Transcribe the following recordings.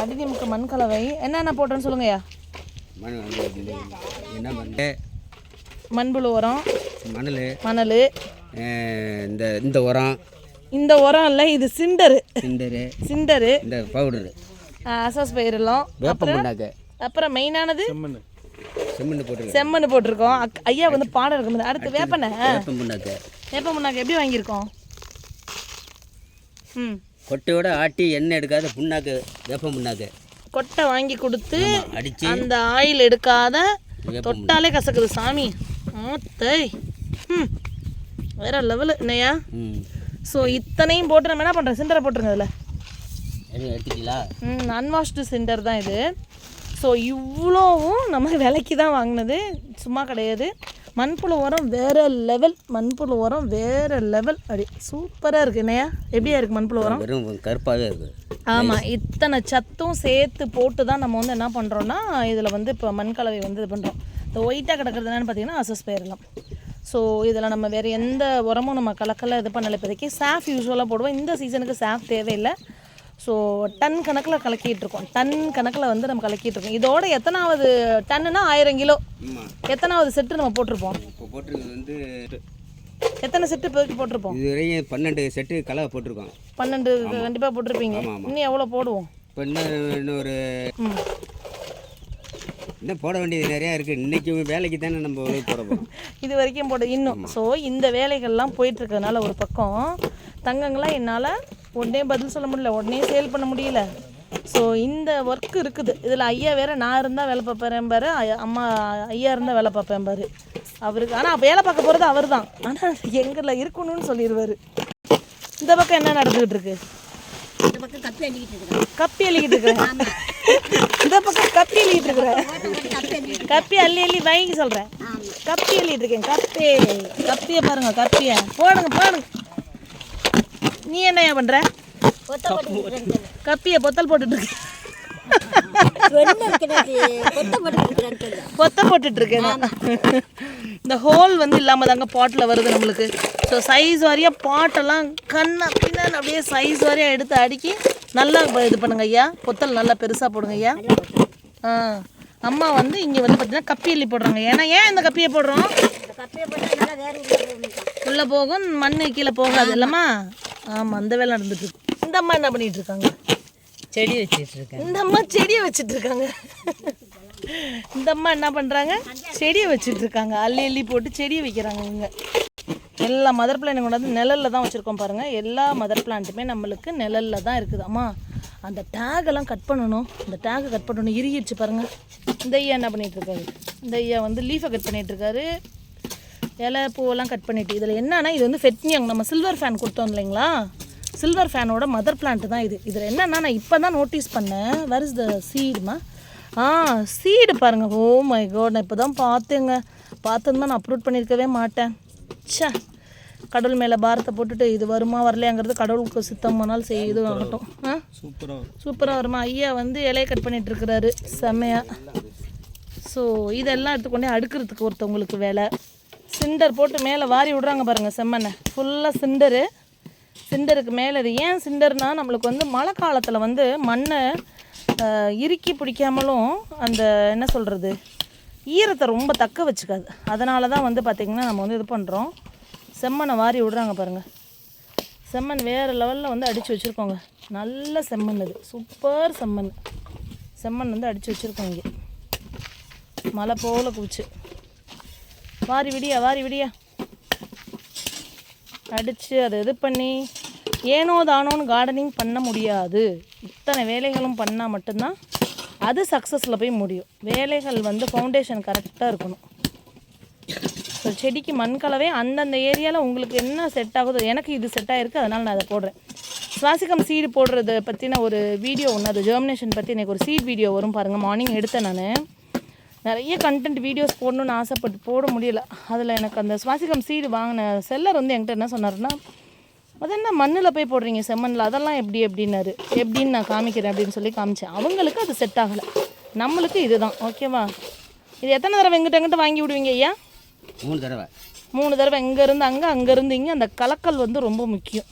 அடிநிமுக்கு மண் கலவை. என்னென்ன போட்டோன்னு சொல்லுங்கய்யா? என்ன மண்? மண்புழு உரம். மணல். மணல். இந்த இந்த உரம். இந்த உரம் இல்லை இது சிண்டரு. சிண்டரு. சிண்டரு. இந்த பவுடரு. அசஸ் பயிரெல்லாம் வேப்பம் புண்ணாக்கு அப்புறம்? மெயினானது செம்மண் போட்டுருக்கேன் செம்மண். போட்டிருக்கோம். அக் ஐயா வந்து பாடம் இருக்கும் அடுத்து வேப்பண்ண வேப்பம் புண்ணாக்கு வேப்ப முன்னாக்கு எப்படி வாங்கியிருக்கோம்? ம். கொட்டையோட ஆட்டி எண்ணெய் எடுக்காத புண்ணாக்கு வேப்பம் புண்ணாக்கு. கொட்டை வாங்கி கொடுத்து அடித்து அந்த ஆயில் எடுக்காத தொட்டாலே கசக்குது சாமி. ஆத்தை ம் வேற லெவலு. என்னையா ஸோ இத்தனையும் போட்டு நம்ம என்ன பண்ணுறோம் சிண்டரை போட்டுருங்க அதில் எதுவும் எடுத்துட்டீங்களா? ம் அன்வாஷ்டு சிண்டர் தான் இது. ஸோ இவ்வளோவும் நம்ம விலைக்கு தான் வாங்கினது. சும்மா கிடையாது. மண்புழு உரம் வேறு லெவல் மண்புழு உரம் வேறு லெவல் அப்படி சூப்பராக இருக்குது என்னையா எப்படியா இருக்குது மண்புழு உரம்? வெறும் கருப்பாகவே இருக்குது ஆமாம் இத்தனை சத்தும் சேர்த்து போட்டு தான் நம்ம வந்து என்ன பண்ணுறோன்னா இதில் வந்து இப்போ மண் கலவை வந்து இது பண்ணுறோம் இந்த ஒயிட்டாக கிடக்கிறது என்னன்னு பார்த்தீங்கன்னா அசஸ் பயிரெல்லாம் ஸோ இதில் நம்ம வேறு எந்த உரமும் நம்ம கலக்கல இது பண்ணலை. இப்போதைக்கு சாஃப் யூஸ்வலாக போடுவோம். இந்த சீசனுக்கு சாஃப் தேவையில்லை. ஸோ டன் கணக்கில் கலக்கிட்டு இருக்கோம் டன் கணக்கில் வந்து நம்ம கலக்கிட்டு இருக்கோம் இதோட எத்தனாவது டன்னுனா ஆயிரம் கிலோ. எத்தனாவது செட்டு நம்ம போட்டிருப்போம்? இப்போ போட்டிருக்கிறது வந்து எத்தனை செட்டு இப்போதைக்கு போட்டிருப்போம்? இது பன்னெண்டு செட்டு கலவை போட்டிருக்கோம் பன்னெண்டு கண்டிப்பாக போட்டிருப்பீங்க. இன்னும் எவ்வளோ போடுவோம்? இப்போ இன்னும் இன்னும் போட வேண்டியது நிறையா இருக்குது இன்றைக்கி வேலைக்கு தானே நம்ம போட போகிறோம் இது வரைக்கும் போட இன்னும். ஸோ இந்த வேலைகள்லாம் போயிட்டு இருக்கறதுனால ஒரு பக்கம் தங்கங்களாம் என்னால் உடனே பதில் சொல்ல முடியல. உடனே சேல் பண்ண முடியல. ஸோ இந்த ஒர்க் இருக்குது. இதில் ஐயா வேற நான் இருந்தால் வேலை பார்ப்பேன் பாரு. அம்மா ஐயா இருந்தால் வேலை பார்ப்பேன் பாரு. அவருக்கு ஆனால் வேலை பார்க்க போகிறது அவர் தான் ஆனால் எங்களில் இருக்கணும்னு சொல்லிடுவார் இந்த பக்கம் என்ன நடந்துக்கிட்டு இருக்கு? இந்த பக்கம் கப்பி அள்ளிக்கிட்டு இருக்கிறேன். இந்த பக்கம் கப்பி அள்ளிக்கிட்டு இருக்கிறேன். கப்பி அள்ளி அள்ளி வாங்கி சொல்கிறேன் கப்பி அள்ளிட்டு இருக்கேன். கப்பி கப்பியை பாருங்க கப்பியை போடுங்க போடுங்க. நீ என்னையா பண்ற? கொத்த போட்டு கப்பியை பொத்தல் போட்டுட்டு இருக்க. கொத்த போட்டுட்டு இருக்கேன். இந்த ஹோல் வந்து இல்லாம தாங்க பாட்டில் வருது நம்மளுக்கு. ஸோ சைஸ் வாரியாக பாட்டெல்லாம் கண்ணா பின்னான்னு அப்படியே சைஸ் வாரியாக எடுத்து அடுக்கி நல்லா இது பண்ணுங்க ஐயா. பொத்தல் நல்லா பெருசாக போடுங்க ஐயா. ஆ. அம்மா வந்து இங்கே வந்து பார்த்தீங்கன்னா கப்பி அள்ளி போடுறாங்க. ஏன்னா ஏன் இந்த கப்பியை போடுறோம்? இந்த கப்பியை போட்டு நல்லா வேறு உள்ள போகும். மண் கீழே போகாது இல்லைம்மா? ஆமாம் அந்த வேலை நடந்துட்டு இருக்கு. இந்த அம்மா என்ன பண்ணிட்டு இருக்காங்க? செடி வச்சிட்டு இருக்கேன் இந்த அம்மா செடியை வச்சிட்டு இருக்காங்க. இந்த அம்மா என்ன பண்ணுறாங்க செடியை வச்சிட்டு இருக்காங்க. அள்ளி அள்ளி போட்டு செடியை வைக்கிறாங்க இவங்க. எல்லா மதர் பிளான்ட் கொண்டாந்து நிழல்ல தான் வச்சுருக்கோம் பாருங்கள் எல்லா மதர் பிளான்ட்டுமே நம்மளுக்கு நிழல்ல தான் இருக்குது. அம்மா அந்த டேகெல்லாம் கட் பண்ணணும். அந்த டேகை கட் பண்ணணும். இறுகிடுச்சு பாருங்கள் இந்த ஐயா என்ன பண்ணிட்டு இருக்காரு? இந்த ஐயா வந்து லீஃபை கட் பண்ணிட்டு இருக்காரு. இலை பூவெல்லாம் கட் பண்ணிட்டு இதில் என்னன்னா இது வந்து ஃபெட்னியாங் நம்ம சில்வர் ஃபேன் கொடுத்தோம் இல்லைங்களா? சில்வர் ஃபேனோட மதர் பிளான்ட் தான் இது. இதில் என்னன்னா நான் இப்போ தான் நோட்டீஸ் பண்ணேன் where is the சீடுமா ah seed பாருங்க. ஓ மை காட் நான் இப்போ தான் பார்த்தேங்க. பார்த்ததுமா நான் அப்லோட் பண்ணியிருக்கவே மாட்டேன். ச்சே. கடவுள் மேலே பாரத்தை போட்டுட்டு இது வருமா வரலையாங்கிறது கடவுளுக்கு சித்தமானால் செய்ய இது ஆகட்டும். ஆ? சூப்பராக சூப்பராக வருமா? ஐயா வந்து இலையை கட் பண்ணிட்டு இருக்கிறாரு. செம்மையா. ஸோ இதெல்லாம் எடுத்துக்கொண்டே அடுக்கிறதுக்கு ஒருத்தவங்களுக்கு வேலை. சிண்டர் போட்டு மேலே வாரி விடுறாங்க பாருங்கள் செம்மண்ணை. ஃபுல்லாக சிண்டரு. சிண்டருக்கு மேலே இது ஏன் சிண்டர்னால் நம்மளுக்கு வந்து மழை காலத்தில் வந்து மண்ணை இறுக்கி பிடிக்காமலும் அந்த என்ன சொல்கிறது ஈரத்தை ரொம்ப தக்க வச்சுக்காது. அதனால தான் வந்து பார்த்திங்கன்னா நம்ம வந்து இது பண்ணுறோம் செம்மண்ணை வாரி விடுறாங்க பாருங்கள் செம்மண் வேறு லெவலில் வந்து அடித்து வச்சுருக்கோங்க. நல்ல செம்மண் இது. சூப்பர் செம்மண். செம்மண் வந்து அடித்து வச்சுருக்கோம் இங்கே. மலை போல குவிச்சு வாரி விடியா வாரி விடியா. அடித்து அதை இது பண்ணி ஏனோ தானோன்னு கார்டனிங் பண்ண முடியாது. இத்தனை வேலைகளும் பண்ணால் மட்டும்தான் அது சக்ஸஸில் போய் முடியும். வேலைகள் வந்து ஃபவுண்டேஷன் கரெக்டாக இருக்கணும். ஸோ செடிக்கு மண் கலவை அந்தந்த ஏரியாவில் உங்களுக்கு என்ன செட் ஆகுதோ எனக்கு இது செட் ஆகிருக்கு அதனால் நான் அதை போடுறேன். சுவாசிக்கம் சீடு போடுறத பற்றின ஒரு வீடியோ ஒன்று அது ஜெர்மினேஷன் பற்றி எனக்கு ஒரு சீட் வீடியோ வரும் பாருங்கள் மார்னிங் எடுத்தேன் நான். நிறைய கண்டென்ட் வீடியோஸ் போடணும்னு ஆசைப்பட்டு போட முடியல. அதில் எனக்கு அந்த சுவாசிக்கம் சீடு வாங்கின செல்லர் வந்து என்கிட்ட என்ன சொன்னாருன்னா அது என்ன மண்ணில் போய் போடுறீங்க செம்மண்ணில் அதெல்லாம் எப்படி எப்படின்னாரு. எப்படின்னு நான் காமிக்கிறேன் அப்படின்னு சொல்லி காமிச்சேன். அவங்களுக்கு அது செட் ஆகலை. நம்மளுக்கு இதுதான். ஓகேவா இது எத்தனை தடவை எங்கிட்ட எங்கிட்ட வாங்கி விடுவீங்க ஐயா? மூணு தடவை. மூணு தடவை இங்கேருந்து அங்கே அங்கேருந்து இங்கே அந்த கலக்கல் வந்து ரொம்ப முக்கியம்.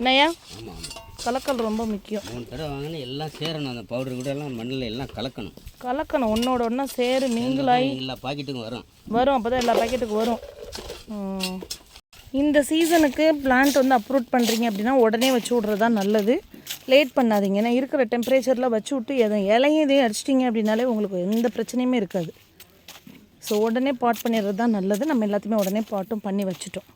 ஆமாம் கலக்கல் ரொம்ப முக்கியம். மூணு தடவை வாங்கினா எல்லாம் சேரணும். அந்த பவுடர் கூட எல்லாம் மண்ணில் எல்லாம் கலக்கணும். கலக்கணும். ஒன்றோட ஒன்றா சேரு மிங்கிளாகி எல்லா பாக்கெட்டுக்கும் வரும். வரும். அப்போ தான் எல்லா பேக்கெட்டுக்கு வரும். இந்த சீசனுக்கு பிளான்ட் வந்து அப்ரூட் பண்ணுறீங்க அப்படின்னா உடனே வச்சு விட்றது தான் நல்லது. லேட் பண்ணாதீங்க. ஏன்னா இருக்கிற டெம்பரேச்சரில் வச்சு விட்டு எதை இலையும் இதையும் அடிச்சிட்டிங்க அப்படின்னாலே உங்களுக்கு எந்த பிரச்சனையுமே இருக்காது. ஸோ உடனே பாட் பண்ணிடுறது தான் நல்லது. நம்ம எல்லாத்தையுமே உடனே பாட்டும் பண்ணி வச்சுட்டோம்.